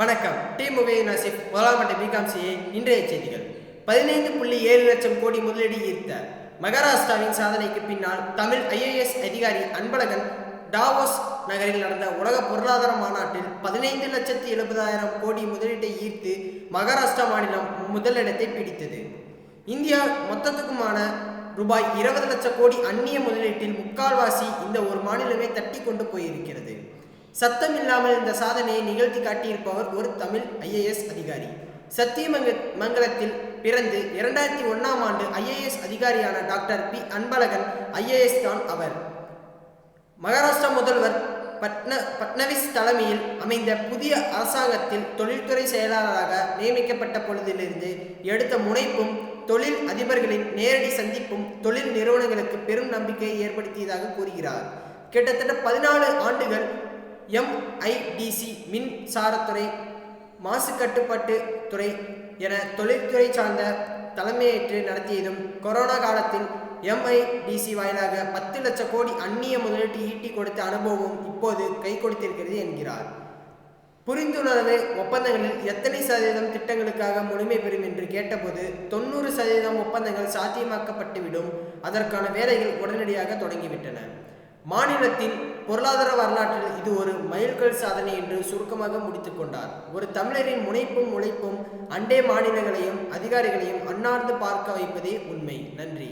வணக்கம். டி முகை நாசிப் முதலாம் ஆண்டு பிகாம் சிஏ இன்றைய செய்திகள். பதினைந்து புள்ளி ஏழு லட்சம் கோடி முதலீடு ஈர்த்த மகாராஷ்டிராவின் சாதனைக்கு பின்னால் தமிழ் ஐஏஎஸ் அதிகாரி அன்பழகன் டாவோஸ் நகரில் நடந்த உலக பொருளாதார மாநாட்டில் பதினைந்து லட்சத்தி எழுபதாயிரம் கோடி முதலீட்டை ஈர்த்து மகாராஷ்டிரா மாநிலம் முதலிடத்தை பிடித்தது. இந்தியா மொத்தத்துக்குமான ரூபாய் இருபது லட்சம் கோடி அந்நிய முதலீட்டில் முக்கால்வாசி இந்த ஒரு மாநிலமே தட்டி கொண்டு போயிருக்கிறது. சத்தம் இல்லாமல் இந்த சாதனையை நிகழ்த்தி காட்டியிருப்பவர் ஒரு தமிழ் ஐஏஎஸ் அதிகாரி. சத்தியமங்க மங்கலத்தில் பிறந்து இரண்டாயிரத்தி ஒன்றாம் ஆண்டு ஐஏஎஸ் அதிகாரியான டாக்டர் பி. அன்பழகன் ஐஏஎஸ் தான் அவர். மகாராஷ்டிரா முதல்வர் பட்ன பட்னவிஸ் தலைமையில் அமைந்த புதிய அரசாங்கத்தில் தொழில்துறை செயலாளராக நியமிக்கப்பட்ட பொழுதிலிருந்து எடுத்த முனைப்பும் தொழில் அதிபர்களின் நேரடி சந்திப்பும் தொழில் நிறுவனங்களுக்கு பெரும் நம்பிக்கையை ஏற்படுத்தியதாக கூறுகிறார். கிட்டத்தட்ட பதினாலு ஆண்டுகள் எம்ஐடிசி மின்சாரத்துறை மாசுக்கட்டுப்பாட்டு துறை என தொழில்துறை சார்ந்த தலைமையேற்று நடத்தியதும் கொரோனா காலத்தில் எம்ஐடிசி வாயிலாக பத்து லட்சம் கோடி அந்நிய முதலீட்டு ஈட்டி கொடுத்த அனுபவம் இப்போது கை கொடுத்திருக்கிறது என்கிறார். புரிந்துணர்வு ஒப்பந்தங்களில் எத்தனை சதவீதம் திட்டங்களுக்காக முழுமை பெறும் என்று கேட்டபோது தொண்ணூறு சதவீதம் ஒப்பந்தங்கள் சாத்தியமாக்கப்பட்டுவிடும். அதற்கான வேலைகள் உடனடியாக தொடங்கிவிட்டன. மாநிலத்தின் பொருளாதார வரலாற்றில் இது ஒரு மைல்கல் சாதனை என்று சுருக்கமாக முடித்துக் கொண்டார். ஒரு தமிழரின் முனைப்பும் உழைப்பும் அண்டை மாநிலங்களையும் அதிகாரிகளையும் அன்னார்ந்து பார்க்க வைப்பதே உண்மை. நன்றி.